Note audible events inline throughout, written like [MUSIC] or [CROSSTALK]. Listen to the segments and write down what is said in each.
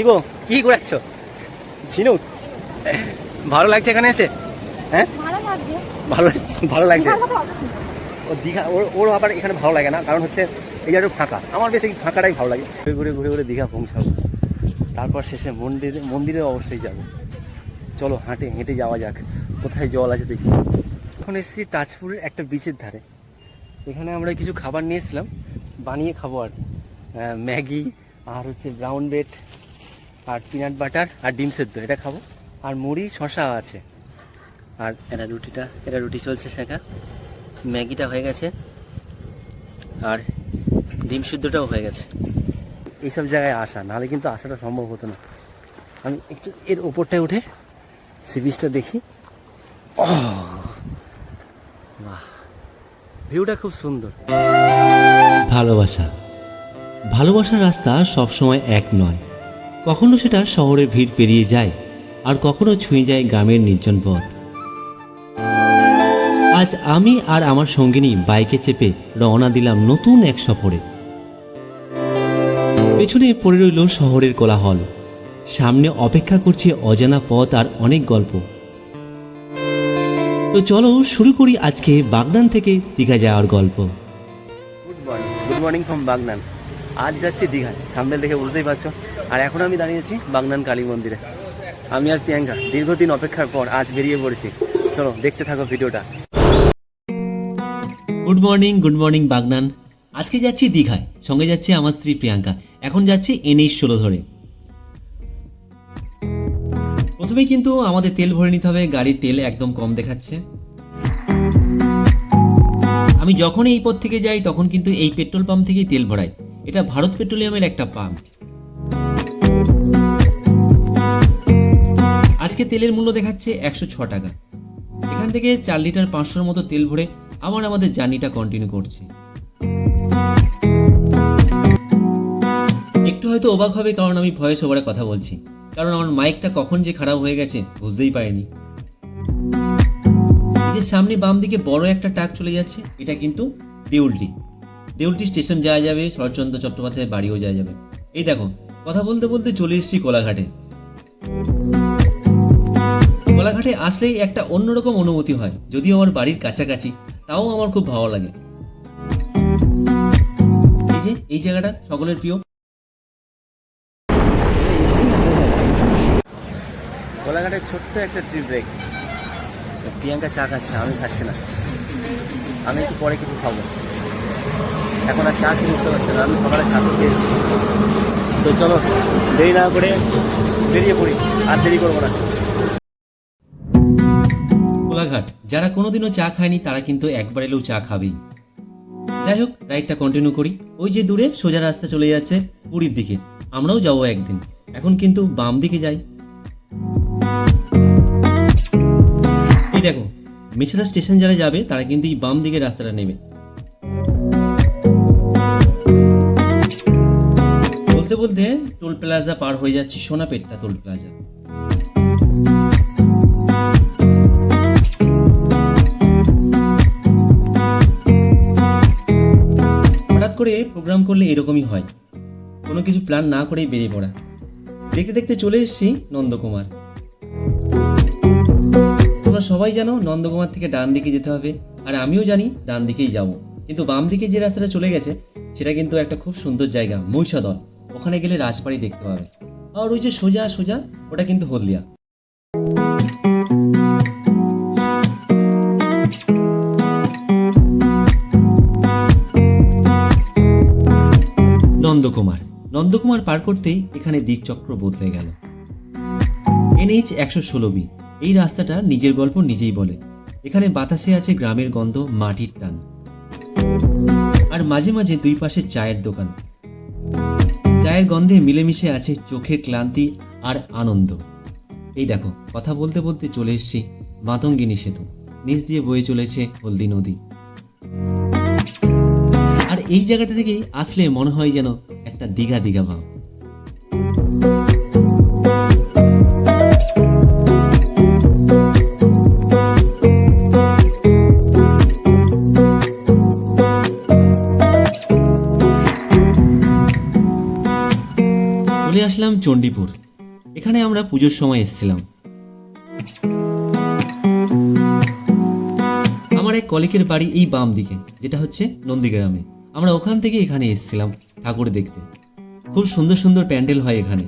কি গো? কি ঘোরাচ্ছ ঝিনুক? ভালো লাগছে এখানে এসে? হ্যাঁ? ভালো লাগছে। ভালো লাগছে। ও দীঘা ওর ওর আবার এখানে ভালো লাগে না কারণ হচ্ছে এই একটু ফাঁকা। আমার বেশি ফাঁকাটাই ভালো লাগে। ঘুরে ঘুরে ঘুরে ঘুরে দীঘা পৌঁছাবো। তারপর শেষে মন্দিরে মন্দিরে অবশ্যই যাব। চলো হাঁটে হেঁটে যাওয়া যাক। কোথায় জল আছে দেখি। এখন এসেছি তাজপুরের একটা বিচের ধারে। এখানে আমরা কিছু খাবার নিয়েছিলাম বানিয়ে খাব আর ম্যাগি আর হচ্ছে ব্রাউন ব্রেড আর পিনাট বাটার আর ডিম সেদ্ধ, এটা খাব। আর মুড়ি শশা আছে। আর এটা রুটিটা এটা রুটি চলছে শেখা। ম্যাগিটা হয়ে গেছে। আর ডিম সিদ্ধটাও হয়ে গেছে। এইসব জায়গায় আসা, নাহলে কিন্তু আসাটা সম্ভব হতো না। আমি একটু এর ওপরটায় উঠে সি বিচটা দেখি বাহ। ভিউটা খুব সুন্দর। ভালোবাসা। ভালোবাসার রাস্তা সবসময় এক নয়। কখনো সেটা শহরের ভিড় পেরিয়ে যায় আর কখনো ছুঁয়ে যায় গ্রামের নির্জন পথ। আজ আমি আর আমার সঙ্গিনী বাইকে চেপে রওনা দিলাম নতুন এক সফরে। পেছনে পড়ে রইল শহরের কোলাহল। সামনে অপেক্ষা করছে অজানা পথ আর অনেক গল্প। তো চলো শুরু করি আজকে বাগনান থেকে দীঘা যাওয়ার গল্প। Good morning good morning from Bagnan. আজ যাচ্ছি দীঘায়। সামনে দেখে বুঝতেই পারছ। আর এখন আমি দাঁড়িয়েছি বাগনান কালী মন্দিরে। আমি আর প্রিয়াঙ্কা দীর্ঘদিন অপেক্ষার পর আজ বেরিয়ে পড়েছি। চলো, দেখতে থাকো ভিডিওটা। Good morning good morning Bagnan. আজকে যাচ্ছি দীঘায়। সঙ্গে যাচ্ছে আমার স্ত্রী প্রিয়াঙ্কা। এখন যাচ্ছি এনএইচ ষোলো ধরে। প্রথমেই কিন্তু আমাদের তেল ভরে নিতে হবে। গাড়ির তেল একদম কম দেখাচ্ছে। আমি যখন এই পথ থেকে যাই, তখন কিন্তু এই পেট্রোল পাম্প থেকেই তেল ভরাই। এটা ভারত পেট্রোলিয়ামের একটা পাম্প। আজকে তেলের মূল্য দেখাচ্ছে একশো ছ টাকা। এখান থেকে চার লিটার পাঁচশোর মতো তেল ভরে আবার আমাদের জার্নিটা কন্টিনিউ করছি। একটু হয়তো অবাক হবে কারণ আমি ভয়েস ওভারে কথা বলছি। কারণ আমার মাইকটা কখন যে খারাপ হয়ে গেছে বুঝতেই পারিনি। যে সামনে বাম দিকে বড় একটা ট্রাক চলে যাচ্ছে, এটা কিন্তু দেউলটি। দেউলটি স্টেশন যাওয়া যাবে, শরৎচন্দ্র চট্টোপাধ্যায়ের বাড়িও যাওয়া যাবে। এই দেখো, কথা বলতে বলতে চলে এসেছি কোলাঘাটে। কোলাঘাটে আসলেই একটা অন্যরকম অনুভূতি হয়, যদিও আমার বাড়ির কাছাকাছি, তাও আমার খুব ভালো লাগে। এই যে, এই জায়গাটা সকলের প্রিয়। কোলাঘাটের ছোট্ট একটা ট্রি ব্রেক প্রিয়াঙ্কা চা খাচ্ছে, আমি খাচ্ছি না। আমি একটু পরে কিছু খাব। এখন আর চা উঠতে পারছি না, আমি সকালে চা খেয়েছি। তো চলো, দেরি না করে বেরিয়ে পড়ি, আর দেরি করব না। কোলাঘাট যারা কোনোদিনও চা খায়নি, তারা কিন্তু একবার এলেও চা খাবেই। যাই হোক, রাইডটা কন্টিনিউ করি। ওই যে দূরে সোজা রাস্তা চলে যাচ্ছে পুরীর দিকে। আমরাও যাব একদিন। এখন কিন্তু বাম দিকে যাই। এই দেখো মিছাদা স্টেশন যারা যাবে, তারা কিন্তু এই বাম দিকে রাস্তাটা নেবে। বলতে বলতে টোল প্লাজা পার হয়ে যাচ্ছে সোনাপেটটা টোল প্লাজা। প্রোগ্রাম করলে এরকমই হয়। কোনো কিছু প্ল্যান না করেই বেরিয়ে পড়া। দেখতে দেখতে চলে এসেছি নন্দকুমার। তোমরা সবাই জানো নন্দকুমার থেকে ডান দিকে যেতে হবে। আর আমিও জানি ডান দিকেই যাব। কিন্তু বাম দিকে যে রাস্তাটা চলে গেছে, সেটা কিন্তু একটা খুব সুন্দর জায়গা, মহিষাদল। ওখানে গেলে রাজবাড়ি দেখতে পাবে। আর ওই যে সোজা সোজা, ওটা কিন্তু হলদিয়া। নন্দকুমার। নন্দকুমার পার করতেই এখানে দিকচক্র বদলে গেল। এনএইচ একশো ষোলো বি। এই রাস্তাটা নিজের গল্প নিজেই বলে। এখানে বাতাসে আছে গ্রামের গন্ধ, মাটির টান। আর মাঝে মাঝে দুই পাশে চায়ের দোকান। চায়ের গন্ধে মিলেমিশে আছে চোখের ক্লান্তি আর আনন্দ। এই দেখো, কথা বলতে বলতে চলে এসেছি মাতঙ্গিনী সেতু। নিচ দিয়ে বয়ে চলেছে হলদি নদী। আর এই জায়গাটা থেকে আসলে মনে হয় যেন একটা দীঘা দীঘা ভাব। চলে আসলাম চণ্ডীপুর। এখানে আমরা পুজোর সময় এসেছিলাম। আমার এক কলিকের বাড়ি এই বাম দিকে, যেটা হচ্ছে নন্দীগ্রামে। আমরা ওখান থেকে এখানে এসেছিলাম। ঠাকুর দেখতে। খুব সুন্দর সুন্দর প্যান্ডেল হয় এখানে।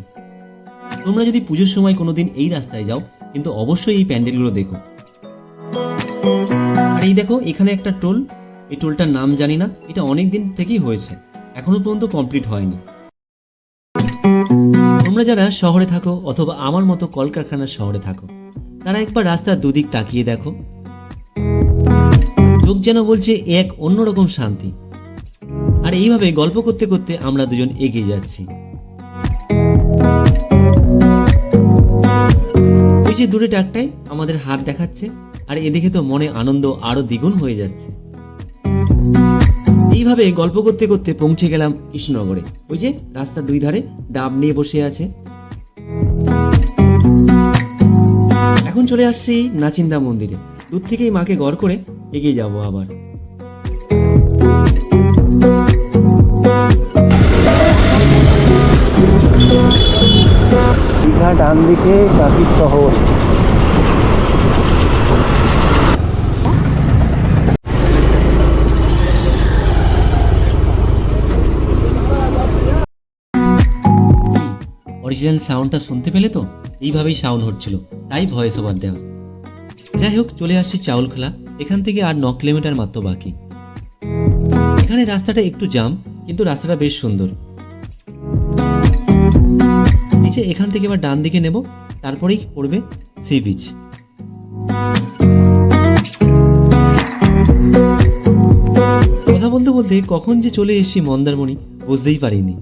তোমরা যদি পুজোর সময় কোনোদিন এই রাস্তায় যাও, কিন্তু অবশ্যই এই প্যান্ডেলগুলো দেখো। আর এই দেখো, এখানে একটা টোল। এই টোলটার নাম জানি না, এটা অনেক দিন থেকেই হয়েছে। এখনও পর্যন্ত কমপ্লিট হয়নি। তোমরা যারা শহরে থাকো অথবা আমার মতো কলকারখানার শহরে থাকো, তারা একবার রাস্তার দুদিক তাকিয়ে দেখো। চোখ যেন বলছে এক অন্যরকম শান্তি। আর এইভাবে গল্প করতে করতে আমরা দুজন এগিয়ে যাচ্ছি। ওই যে দূরে ডাকটায় আমাদের হাত দেখাচ্ছে, আর এ দেখে তো মনে আনন্দ আরও দ্বিগুণ হয়ে যাচ্ছে। এইভাবে গল্প করতে করতে পৌঁছে গেলাম কৃষ্ণনগরে। ওই যে রাস্তার দুই ধারে ডাব নিয়ে বসে আছে। এখন চলে আসছি নাচিন্দা মন্দিরে। দূর থেকেই মাকে গড় করে এগিয়ে যাব আবার। দীঘা ডান দিকে কাকির শহর। অরিজিনাল সাউন্ডটা শুনতে পেলে তো? এইভাবেই সাউন্ড হচ্ছিল, তাই ভয়েস ওভার দেওয়া। যাই হোক, চলে আসছি চাউলখোলা, এখান থেকে আর ন কিলোমিটার মাত্র বাকি। এখানে রাস্তাটা একটু জাম কিন্তু রাস্তাটা বেশ সুন্দর। নিচে এখান থেকে এবার ডান দিকে নেব, তারপরেই পড়বে সি বিচ। কথা বলতে বলতে কখন যে চলে এসেছি মন্দারমণি বুঝতেই পারিনি।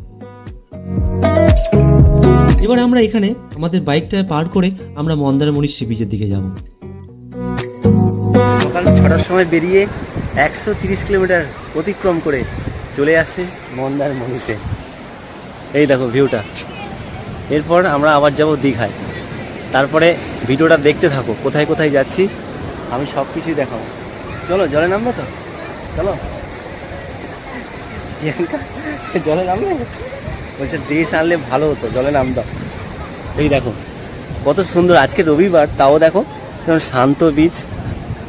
এবার আমরা এখানে আমাদের বাইকটা পার করে আমরা মন্দারমণির সি বিচের দিকে যাব। সকাল ছটার সময় বেরিয়ে একশো তিরিশ কিলোমিটার অতিক্রম করে চলে আসছে মন্দারমণিতে। এই দেখো ভিউটা। এরপর আমরা আবার যাব দীঘায়। তারপরে ভিডিওটা দেখতে থাকো, কোথায় কোথায় যাচ্ছি, আমি সব কিছুই দেখাবো। চলো, জলে নামবো তো? চলো। জলে নামবে? বলছে ড্রেস আনলে ভালো হতো, জলে নামতাম এই দেখো, কত সুন্দর, আজকে রবিবার, তাও দেখো কেমন শান্ত বীজ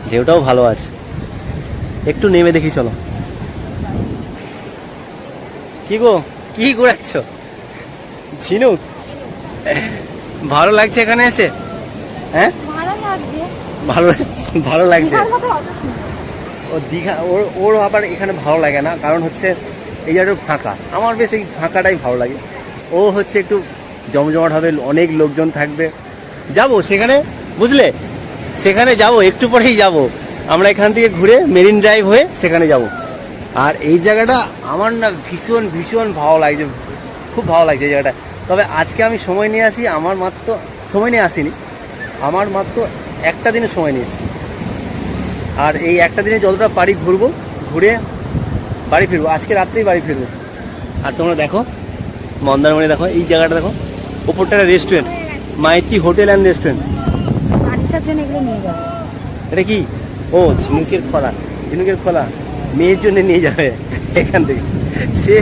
ঢেউটাও ভালো আছে। একটু নেমে দেখি, চলো। কি গো, কি ঘুরাচ্ছ? ঝিনুক? ভালো লাগছে এখানে এসে? হ্যাঁ? ভালো লাগছে। ভালো লাগছে। ও দীঘা ওর ওর আবার এখানে ভালো লাগে না কারণ হচ্ছে এই জায়গাটা ফাঁকা। আমার বেশ এই ফাঁকাটাই ভালো লাগে। ও হচ্ছে একটু জমজমাট হবে অনেক লোকজন থাকবে। যাব সেখানে বুঝলে? সেখানে যাব একটু পরেই যাব। আমরা এখান থেকে ঘুরে মেরিন ড্রাইভ হয়ে সেখানে যাব। আর এই জায়গাটা আমার না ভীষণ ভীষণ ভালো লাগছে খুব ভালো লাগছে এই জায়গাটা। তবে আজকে আমি সময় নিয়ে আসি আমার মাত্র সময় নিয়ে আসিনি। আমার মাত্র একটা দিনে সময় নিয়ে এসেছি। আর এই একটা দিনে যতটা পারি ঘুরবো ঘুরে বাড়ি ফিরবো আজকে রাত্রেই বাড়ি ফিরবো। আর তোমরা দেখো মন্দারমণি দেখো এই জায়গাটা দেখো ওপরটা একটা restaurant Maity hotel and restaurant এটা কি? ও ঝিনুকের খোলা ঝিনুকের খোলা। মেয়ের জন্য নিয়ে যাবে এখান থেকে। সে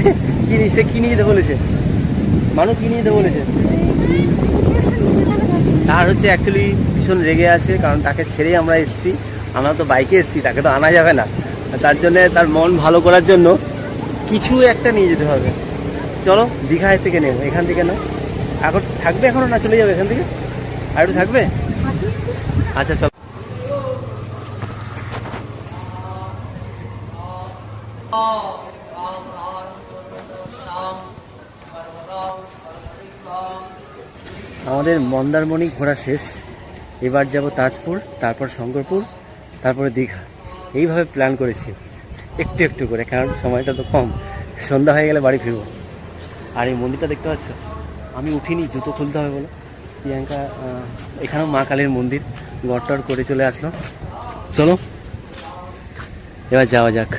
কি নি- সে কি নিয়ে যেতে বলেছে। মানুষ কি নিয়ে যেতে বলেছে। তার হচ্ছে অ্যাকচুয়ালি ভীষণ রেগে আছে, কারণ তাকে ছেড়েই আমরা এসেছি। আমরা তো বাইকে এসেছি, তাকে তো আনা যাবে না। তার জন্য তার মন ভালো করার জন্য কিছু একটা নিয়ে যেতে হবে। চলো, দীঘায় থেকে নেব এখান থেকে না এখন থাকবে এখনও না চলে যাবে এখান থেকে? আর একটু থাকবে? আচ্ছা চলো। আমাদের মন্দারমণি ঘোরা শেষ। এবার যাব তাজপুর, তারপর শঙ্করপুর, তারপরে দীঘা। এইভাবে প্ল্যান করেছি। একটু একটু করে, কারণ সময়টা তো কম। সন্ধ্যা হয়ে গেলে বাড়ি ফিরবো। আর এই মন্দিরটা দেখতে পাচ্ছ? আমি উঠিনি, জুতো খুলতে হবে বলে। প্রিয়াঙ্কা এখানেও মা কালীর মন্দির। গড়টর করে চলে আসলো। চলো, এবার যাওয়া যাক।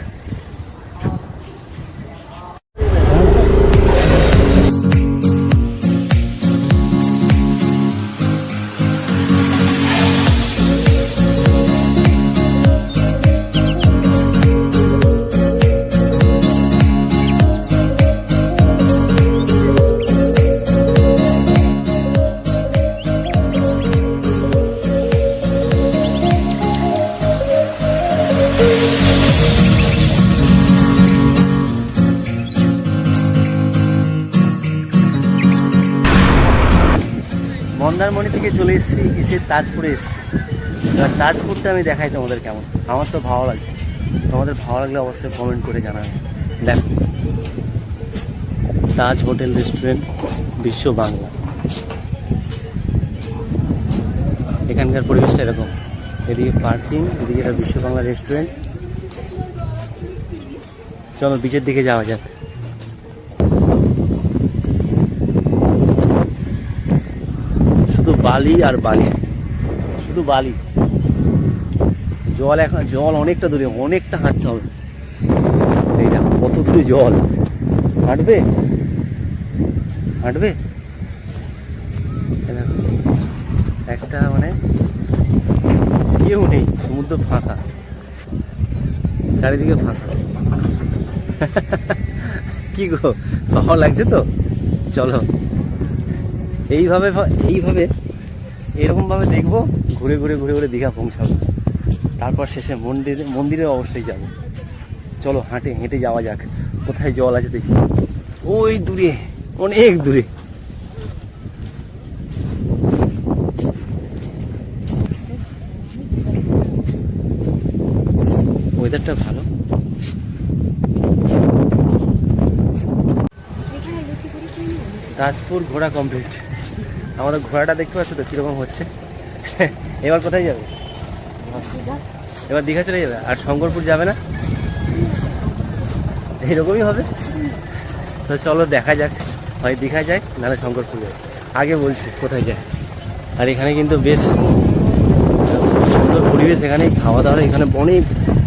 থেকে চলে এসেছি, এসে তাজপুরে এসেছি। এবার তাজপুরটা আমি দেখাই তোমাদের কেমন। আমার তো ভালো লাগছে। তোমাদের ভালো লাগলে অবশ্যই কমেন্ট করে জানাবে। দেখো, তাজ হোটেল রেস্টুরেন্ট বিশ্ব বাংলা। এখানকার পরিবেশটা এরকম। এদিকে পার্কিং এদিকে এটা বিশ্ব বাংলা রেস্টুরেন্ট চলো বিচের দিকে যাওয়া যাক। বালি আর বালি। শুধু বালি। জল এখন জল অনেকটা দূরে, অনেকটা হাঁটতে হবে। এই কত দূরে জল। হাঁটবে? হাঁটবে? একটা মানে কেউ নেই সমুদ্র ফাঁকা। চারিদিকে ফাঁকা। [LAUGHS] কি গো, ভালো লাগছে তো? চলো। এইভাবে এইভাবে এরকমভাবে দেখব ঘুরে ঘুরে ঘুরে ঘুরে দীঘা পৌঁছাবো। তারপর শেষে মন্দিরে মন্দিরে অবশ্যই যাব। চলো হাঁটে হেঁটে যাওয়া যাক। কোথায় জল আছে দেখি। ওই দূরে অনেক দূরে। ওয়েদারটা ভালো। তাজপুর ঘোরা কমপ্লিট আমাদের ঘোড়াটা দেখতে পাচ্ছ তো কীরকম হচ্ছে? এবার কোথায় যাবে? এবার দীঘা চলে যাবে? আর শঙ্করপুর যাবে না? এইরকমই হবে? তো চলো দেখা যাক। হয় দীঘা যায়, নাহলে শঙ্করপুর যায়। আগে বলছি কোথায় যায়। আর এখানে কিন্তু বেশ সুন্দর পরিবেশ এখানে। খাওয়া দাওয়া এখানে অনেক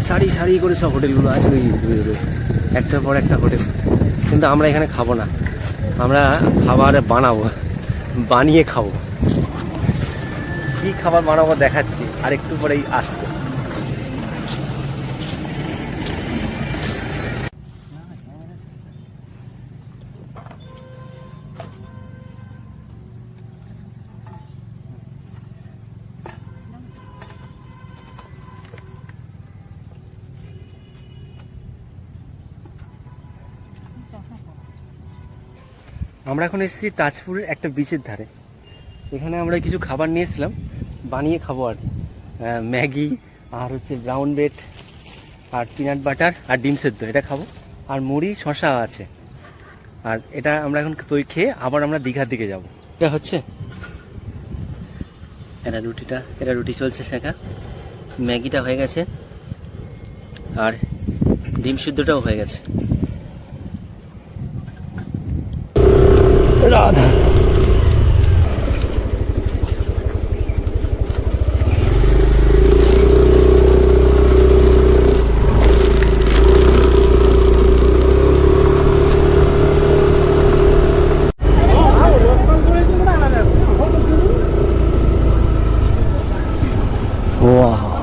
সারি সারি করে সব হোটেলগুলো আছে ওই একটার পর একটা হোটেল। কিন্তু আমরা এখানে খাব না। আমরা খাবার বানাবো। বানিয়ে খাব। কি খাবার বানাবো দেখাচ্ছি। আর একটু পরেই আসব। আমরা এখন এসেছি তাজপুরের একটা বিচের ধারে। এখানে আমরা কিছু খাবার নিয়েছিলাম, বানিয়ে খাব আর ম্যাগি, আর হচ্ছে ব্রাউন ব্রেড আর পিনাট বাটার আর ডিম সেদ্ধ, এটা খাব। আর মুড়ি শশা আছে। আর এটা আমরা এখন তৈরি খেয়ে আবার আমরা দীঘার দিকে যাব। এটা হচ্ছে? এটা রুটিটা, এটা রুটি চলছে শেখা। ম্যাগিটা হয়ে গেছে। আর ডিম সিদ্ধটাও হয়ে গেছে। 大的哇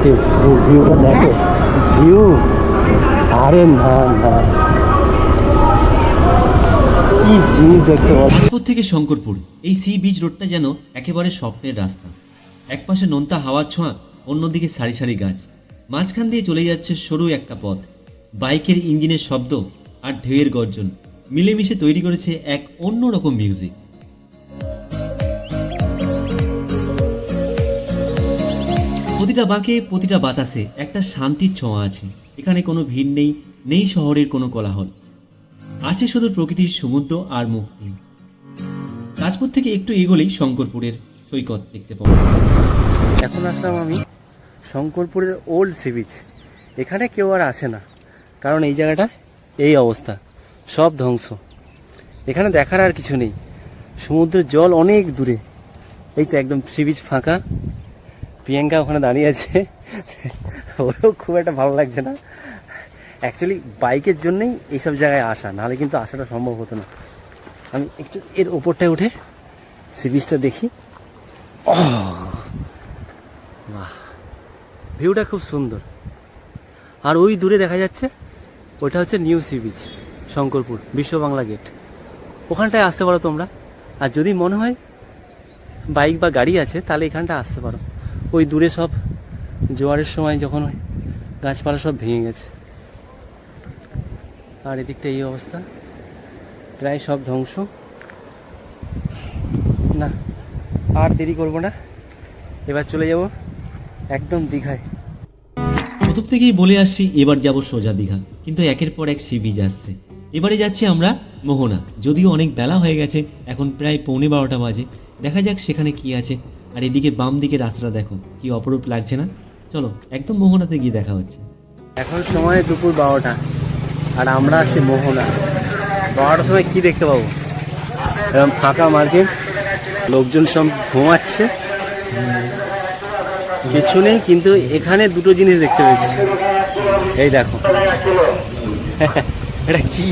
What is view? View টা দেখো ভিউ আরে না না কি থেকে শঙ্করপুর, এই সি বিচ রোডটা যেন একেবারে স্বপ্নের রাস্তা। একপাশে নোনতা হাওয়ার ছোঁয়া, অন্যদিকে সারি সারি গাছ। মাঝখান দিয়ে চলে যাচ্ছে সরু একটা পথ। বাইকের ইঞ্জিনের শব্দ আর ঢেউয়ের গর্জন। মিলেমিশে তৈরি করেছে এক অন্যরকম মিউজিক প্রতিটা বাঁকে প্রতিটা বাতাসে একটা শান্তির ছোঁয়া আছে। এখানে কোনো ভিড় নেই নেই শহরের কোনো কোলাহল। আছে শুধু প্রকৃতির সমুদ্র আর মুক্তি। তাজপুর থেকে একটু এগোলেই শঙ্করপুরের সৈকত দেখতে পাবো। এখন আসলাম আমি শঙ্করপুরের ওল্ড সি বিচ এখানে কেউ আর আসে না, কারণ এই জায়গাটা এই অবস্থা, সব ধ্বংস। এখানে দেখার আর কিছু নেই। সমুদ্রের জল অনেক দূরে। এই তো একদম সি বিচ ফাঁকা। প্রিয়াঙ্কা ওখানে দাঁড়িয়ে আছে। ওরও খুব একটা ভালো লাগছে না। অ্যাকচুয়ালি বাইকের জন্যই এইসব জায়গায় আসা, নাহলে কিন্তু আসাটা সম্ভব হতো না। আমি একটু এর ওপরটায় উঠে সি বিচটা দেখি বাহ। ভিউটা খুব সুন্দর। আর ওই দূরে দেখা যাচ্ছে ওটা হচ্ছে নিউ সি বিচ, শঙ্করপুর, বিশ্ব বাংলা গেট। ওখানটায় আসতে পারো তোমরা। আর যদি মনে হয় বাইক বা গাড়ি আছে, তাহলে এখানটা আসতে পারো। ওই দূরে সব জোয়ারের সময় যখন গাছপালা সব ভেঙে গেছে। আর এদিকটা এই অবস্থা। প্রায় সব ধ্বংস। না, আর দেরি করব না। এবার চলে যাব একদম দীঘায়। প্রথম থেকেই বলে আসছি এবার যাব সোজা দীঘা। কিন্তু একের পর এক সি বিচ আসছে। এবারে যাচ্ছি আমরা মোহনা। যদিও অনেক বেলা হয়ে গেছে, এখন প্রায় পৌনে বারোটা বাজে। দেখা যাক সেখানে কি আছে। আর এদিকে বাম দিকে রাস্তাটা দেখো, কি অপরূপ লাগছে না? চলো, একদম মোহনাতে গিয়ে দেখা হচ্ছে। এখন সময় দুপুর বারোটা, আর আমরা আছি মোহনা। বারোটার সময় কি দেখতে পাবো? এরকম ফাঁকা মার্কেট, লোকজন সব ঘুমাচ্ছে। কিছু নেই, কিন্তু এখানে দুটো জিনিস দেখতে পেয়েছি। এই দেখো। [LAUGHS] এটা কি?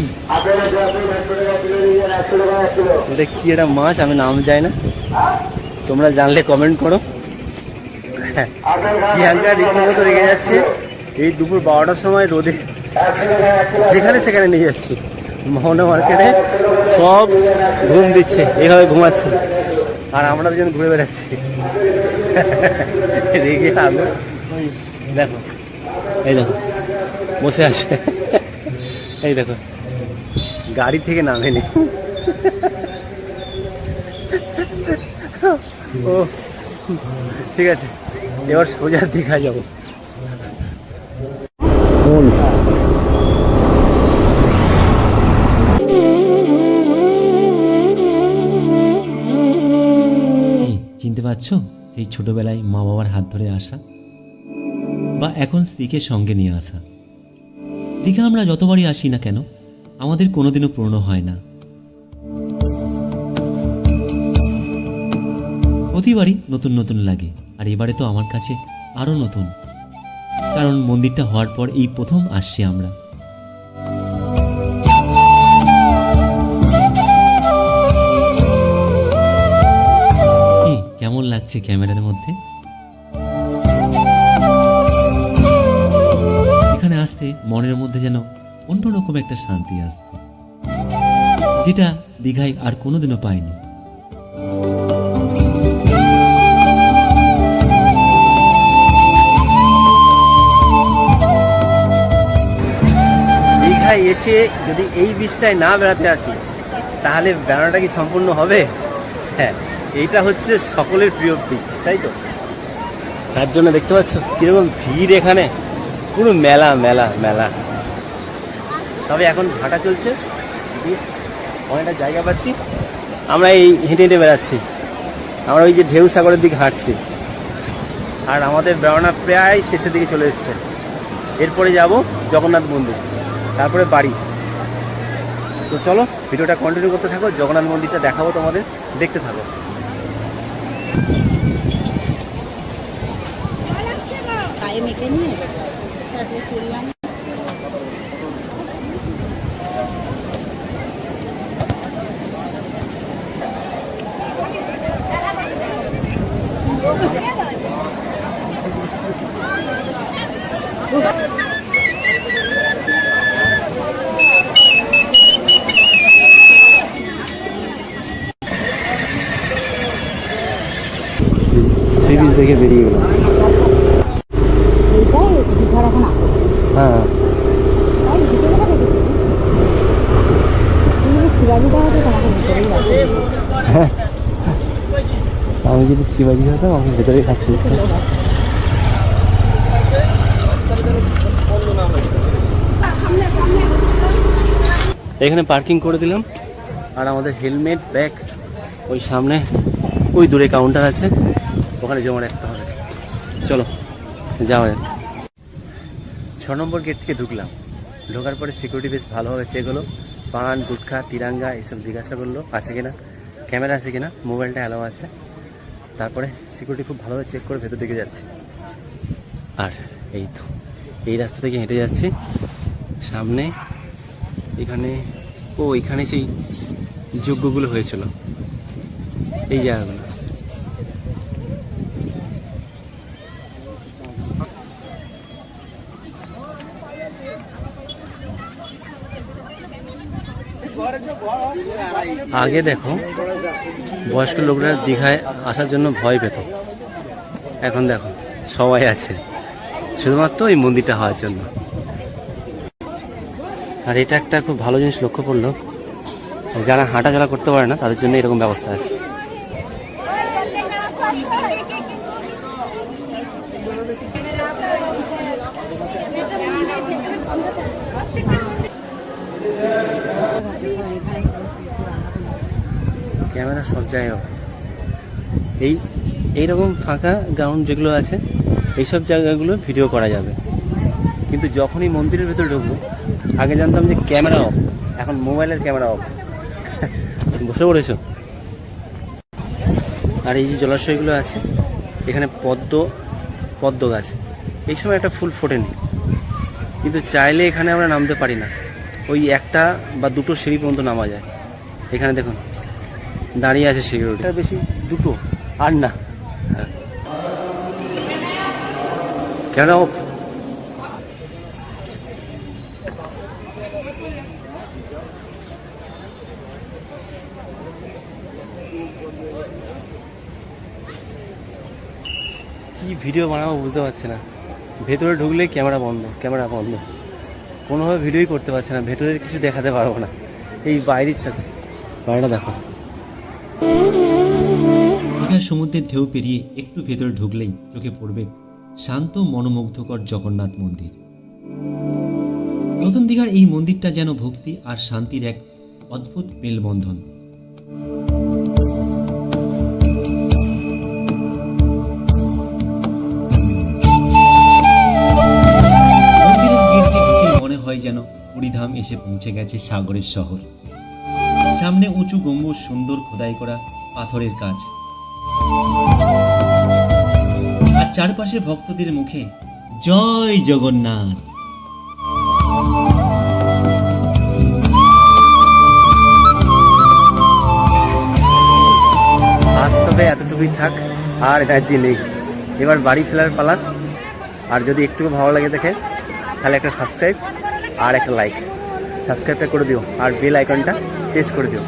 এটা কি, এটা মাছ? আমি নাম যাই না। তোমরা জানলে কমেন্ট করো। প্রিয়াঙ্কা রীতিমতো রেগে যাচ্ছে। এই দুপুর বারোটার সময় রোদে, যেখানে সেখানে নিয়ে যাচ্ছি। মোহনা মার্কেটে সব ঘুম দিচ্ছে এইভাবে ঘুমাচ্ছে। আর আমরা দুজন ঘুরে বেড়াচ্ছি। রেগে আলো। দেখো, এই দেখো, বসে আছে। এই দেখো, গাড়ি থেকে নামেনি। ও, ঠিক আছে, এবার সোজা দীঘা যাব। চিনতে পারছ? সেই ছোটবেলায় মা বাবার হাত ধরে আসা বা এখন স্ত্রীকে সঙ্গে নিয়ে আসা। দীঘা আমরা যতবারই আসি না কেন, আমাদের কোনোদিনও পুরনো হয় না। প্রতিবারই নতুন নতুন লাগে। আর এবারে তো আমার কাছে আরও নতুন। কারণ মন্দিরটা হওয়ার পর এই প্রথম আসছি আমরা। কেমন লাগছে ক্যামেরার মধ্যে? এখানে আসতে মনের মধ্যে যেন অন্যরকম একটা শান্তি আসছে। যেটা দীঘায় আর কোনোদিনও পাইনি। দীঘায় এসে যদি এই বিষটায় না বেড়াতে আসি, তাহলে বেড়ানোটা কি সম্পূর্ণ হবে? হ্যাঁ এইটা হচ্ছে সকলের প্রিয় দিক তাই তো? তার জন্য দেখতে পাচ্ছ, কীরকম ভিড় এখানে। পুরো মেলা মেলা মেলা। তবে এখন হাঁটা চলছে। অনেকটা জায়গা পাচ্ছি। আমরা এই হেঁটে হেঁটে বেড়াচ্ছি। আমরা ওই যে ঢেউ সাগরের দিকে হাঁটছি। আর আমাদের বেড়ানো প্রায় শেষের দিকে চলে এসছে। এরপরে যাব জগন্নাথ মন্দির। তারপরে বাড়ি। তো চলো, ভিডিওটা কন্টিনিউ করতে থাকো, জগন্নাথ মন্দিরটা দেখাবো তোমাদের, দেখতে থাকো। চললাম সি বিচ দেখে বেরিয়ে গেলাম এইটাই দীঘার এখন আগে হ্যাঁ তাই ভিতরে কথা দেখেছি তুমি যদি শিবাজি দেওয়া হতো তোমাকে ভিতরেই রাখতে হতো। আমি যদি শিবাজি হতাম আমাকে ভেতরেই থাকতে হতো। এখানে পার্কিং করে দিলাম। আর আমাদের হেলমেট, ব্যাগ, ওই সামনে, ওই দূরে কাউন্টার আছে। ওখানে জমা রাখতে হবে। চলো, যাওয়া যাক। ছ নম্বর গেট থেকে ঢুকলাম। ঢোকার পরে সিকিউরিটি বেশ ভালোভাবে চেক হলো। পান, গুটখা, তিরাঙ্গা এসব জিজ্ঞাসা করল, আছে কিনা? ক্যামেরা আছে কিনা? মোবাইলটা অ্যালাও আছে। তারপরে সিকিউরিটি খুব ভালোভাবে চেক করে ভেতর দিকে যাচ্ছে। আর এই তো, এই রাস্তা থেকে হেঁটে যাচ্ছি। সামনে, এখানে, ও, এখানে সেই যজ্ঞগুলো হয়েছিল। এই জায়গাগুলো। আগে দেখো, বয়স্ক লোকরা দীঘায় আসার জন্য ভয় পেত। এখন দেখো, সবাই আছে। শুধুমাত্র ওই মন্দিরটা হওয়ার জন্য। আর এটা একটা খুব ভালো জিনিস লক্ষ্য করল। যারা হাঁটা চলা করতে পারে না, তাদের জন্য এরকম ব্যবস্থা আছে। জায়গায় off। এই, এইরকম ফাঁকা গ্রাউন্ড যেগুলো আছে, এইসব জায়গাগুলো ভিডিও করা যাবে। কিন্তু যখনই মন্দিরের ভেতরে ঢুকবো, আগে জানতাম যে ক্যামেরা অফ এখন মোবাইলের ক্যামেরা অফ বসে পড়েছ? আর এই যে জলাশয়গুলো আছে, এখানে পদ্ম পদ্ম গাছ। এই সময় একটা ফুল ফোটেনি। কিন্তু চাইলে এখানে আমরা নামতে পারি না। ওই একটা বা দুটো সিঁড়ি পর্যন্ত নামা যায়। এখানে দেখুন। দাঁড়িয়ে আছে সিকিউরিটি বেশি দুটো আর না। কেন? কি ভিডিও বানাবো বুঝতে পারছি না। ভেতরে ঢুকলে ক্যামেরা বন্ধ ক্যামেরা বন্ধ। কোনোভাবে ভিডিওই করতে পারছে না ভেতরের কিছু দেখাতে পারব না। এই বাইরেরটা বাইরেটা দেখো। দীঘার সমুদ্রের ঢেউ পেরিয়ে একটু ভেতরে ঢুকলেই চোখে পড়বে শান্ত, মনোমুগ্ধকর জগন্নাথ মন্দির। নতুন দীঘার এই মন্দিরটা যেন ভক্তি আর শান্তির এক অদ্ভুত মেলবন্ধন। মনে হয় যেন পুরীধাম এসে পৌঁছে গেছে সাগরের শহর। সামনে উঁচু গম্বুজ সুন্দর খোদাই করা পাথরের কাজ। আর চারপাশে ভক্তদের মুখে জয় জগন্নাথ। বাস্তবে তবে এতটুকুই থাক, আর এনার্জি নেই। এবার বাড়ি ফেলার পালার আর যদি একটু ভালো লাগে দেখে, তাহলে একটা সাবস্ক্রাইব আর একটা লাইক সাবস্ক্রাইবটা করে দিও, আর বেল আইকনটা প্রেস করে দিও।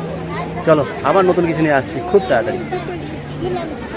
চলো, আবার নতুন কিছু নিয়ে আসছি। খুব তাড়াতাড়ি। Dylan.